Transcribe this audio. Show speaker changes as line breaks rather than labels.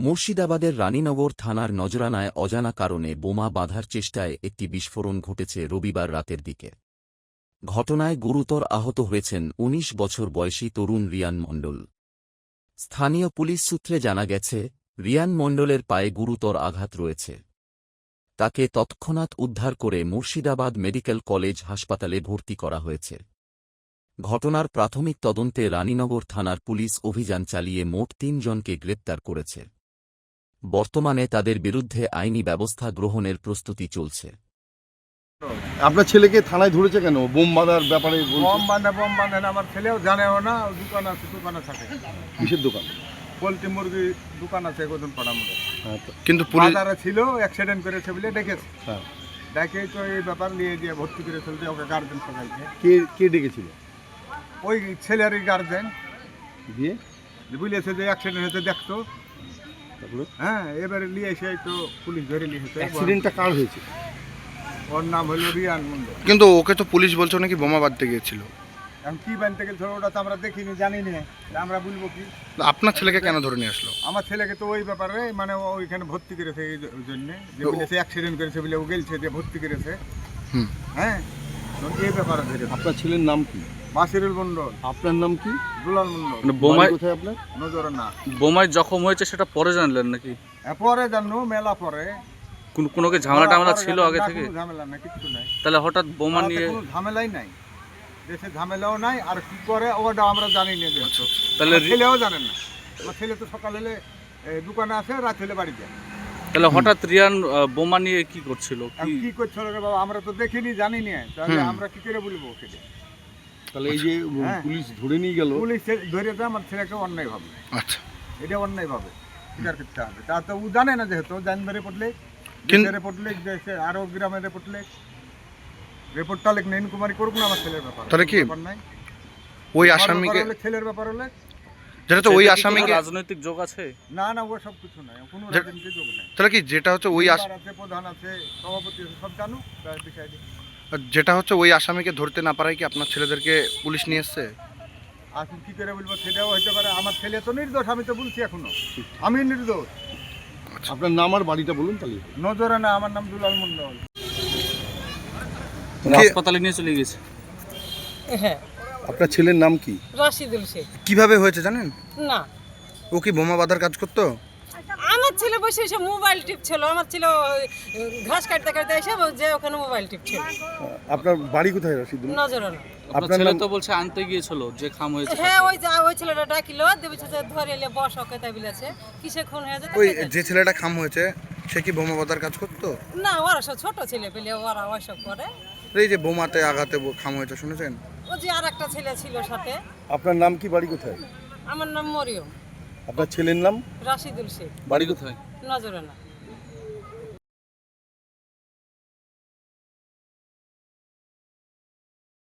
মুর্শিদাবাদের রানীনগর থানার নজরানায় অজানা কারণে বোমা বাঁধার চেষ্টায় একটি বিস্ফোরণ ঘটেছে রবিবার রাতের দিকে। ঘটনায় গুরুতর আহত হয়েছেন ১৯ বছর বয়সী তরুণ রিয়ান মণ্ডল। স্থানীয় পুলিশ সূত্রে জানা গেছে, রিয়ান মণ্ডলের পায়ে গুরুতর আঘাত রয়েছে। তাকে তৎক্ষণাৎ উদ্ধার করে মুর্শিদাবাদ মেডিকেল কলেজ হাসপাতালে ভর্তি করা হয়েছে। ঘটনার প্রাথমিক তদন্তে রানীনগর থানার পুলিশ অভিযান চালিয়ে মোট তিনজনকে গ্রেপ্তার করেছে। বর্তমানে তাদের বিরুদ্ধে আইনি ব্যবস্থা গ্রহণের প্রস্তুতি চলছে।
আপনার ছেলেকে থানায় ধরেছে কেন? বোম বাঁধার ব্যাপারে বলছে?
বম বাঁধে বম বাঁধে না আমার ছেলেও জানেও না ও দোকান আছে দোকানে থাকে
কিসের দোকান?
পোলট্রি মুরগি দোকান আছে গোদন পাড়া মোড়ে
হ্যাঁ, তো-
কিন্তু পুলিশ
বাজারে ছিল অ্যাক্সিডেন্ট করেছে বলে ডেকেছে।
হ্যাঁ।
ডেকে তো এই ব্যাপার নিয়ে দিয়ে ভর্তি করে চলছে ওকে গার্জেন সবাইকে
কে কে ডেকেছিল?
ওই ছেলেরই গার্জেন
দিয়ে?
বুঝেছে যে অ্যাক্সিডেন্ট হয়েছে দেখতো
তারপরে
হ্যাঁ এবারে নিয়ে এসে তো পুলিশ ধরে নিয়ে এসেছে।
অ্যাক্সিডেন্টটা কার হয়েছে?
ওর নাম হলো রিয়ান মুন্ডল
কিন্তু ওকে তো পুলিশ বলছে নাকি বোমা বাঁধতে গিয়েছিল।
এখন কি বানতে গেছিল ওটা তো আমরা দেখিনি জানি না। আমরা বলব কি?
আপনার ছেলেকে কেন ধরে নিয়ে আসলো?
আমার ছেলেকে তো ওই ব্যাপারে মানে ও ওইখানে ভর্তি করেছে এই জন্য। যে বলেছে অ্যাক্সিডেন্ট করেছে বলে ও গেলছে যে ভর্তি করেছে। হ্যাঁ এই ব্যাপারে ধরে।
আপনার ছেলের নাম কি?
বাসিরুল মন্ডল
আপনার নাম কি?
দুলাল মন্ডল
মানে বোমায়
কোথায় আপনার?
নজর না।
বোমায় জখম হয়েছে সেটা পরে জানলেন নাকি?
পরে জানো মেলা পরে।
কোন কোনো কি ঝামেলা টামেলা ছিল আগে থেকে?
ঝামেলা নাই কিছু নাই।
তাহলে হঠাৎ বোমা নিয়ে
কোনো ঝামেলাই নাই। দেশে ঝামেলাও নাই আর কি করে ওটা আমরা জানি না
তাহলে
ছেলেও জানে না। আমার ছেলে তো সকাল দোকানে আসে রাত হলে বাড়ি যায়।
তাহলে হঠাৎ রিয়ান বোমা নিয়ে কি করছিল? কি
করছিল বাবা আমরা তো দেখিনি জানি না। তাহলে আমরা কি করে বলব সেটা
তাহলে এই যে
হ্যাঁ।
পুলিশ ধরে নিয়ে গেল।
পুলিশ ধরে তো আমার ছেলেকে অন্যায় ভাবে।
আচ্ছা।
এটা অন্যায় ভাবে স্বীকার করতে হবে। তা তো ও জানে না যেহেতু জান ধরে পড়লে
কিন-
দেশে রিপোর্টলে দেশে আরও গ্রামে রিপোর্টলে রিপোর্টটা লেখ নেন কুমারী করুক না আমার ছেলের ব্যাপার।
তাহলে কি? ওই আসামিকে
ছেলের ব্যাপার হলে
যেটা তো ওই আসামিকে
রাজনৈতিক যোগ আছে?
না না ও সব কিছু নাই। কোনো যোগ নাই।
তাহলে কি যেটা হচ্ছে ওই
প্রধান আছে সভাপতি আছে সব বিষয়ে
যেটা হচ্ছে ওই আসামিকে ধরতে না পারায় কি আপনার ছেলেদেরকে পুলিশ নিয়ে এসছে?
এখন কি করে বলব? সেটাও হইতে পারে। আমার ছেলে তো নির্দোষ আমি তো বলছি এখনও। আমি নির্দোষ।
আপনার নাম আর বাড়িটা বলুন তাহলে।
নজরে না আমার নাম দুলাল মন্ডল
হাসপাতালে নিয়ে চলে গেছে।
হ্যাঁ।
আপনার ছেলের নাম কি?
রশিদুল শেখ।
কীভাবে হয়েছে জানেন?
না।
ও কি বোমা বাঁধার কাজ করতো?
আমার ছেলে বসে এসে মোবাইল টিপছিল আমার ছেলে ঘাস কাটতে কাটতে এসে যে ওখানে মোবাইল টিপছিল
আপনার বাড়ি কোথায় রশিদুল?
নজর না
আপনার ছেলে তো বলছে আনতে গিয়েছিল যে খাম হয়েছে
হ্যাঁ ওই যে ওই ছেলেটা ডাকিল দেবী ছেলে ধরে এলে বস ওকে তাই বলেছে। কিসে খুন হয়েছে
ওই যে ছেলেটা খাম হয়েছে সে কি বোমা বাঁধার কাজ করতো?
না ওরা সব ছোট ছেলে পেলে ওরা ওইসব করে।
এই যে বোমাতে আঘাতে খাম হয়েছে শুনেছেন?
ও যে আর একটা ছেলে ছিল সাথে।
আপনার নাম কি বাড়ি কোথায়?
আমার নাম মরিয়ম।
আপনার ছেলের নাম?
রাশিদুল শেখ।
বাড়ি কোথায়?
নজরে না